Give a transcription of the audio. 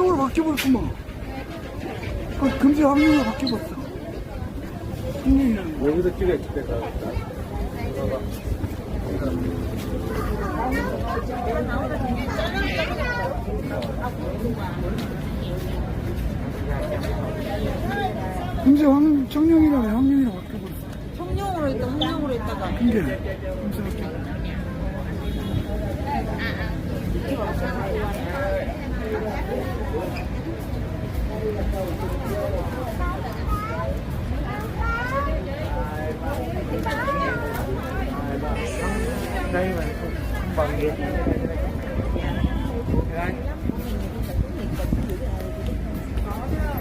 어머. 어, 금세 확률로 바뀌었어. 확률이라는 거. 여기서 찍어야지 내가 봐봐 금세 확, 청룡이라고 확률이라고 바뀌었어. 청룡으로 있다, 흥룡으로 있다가. đây mà không Dahil, bang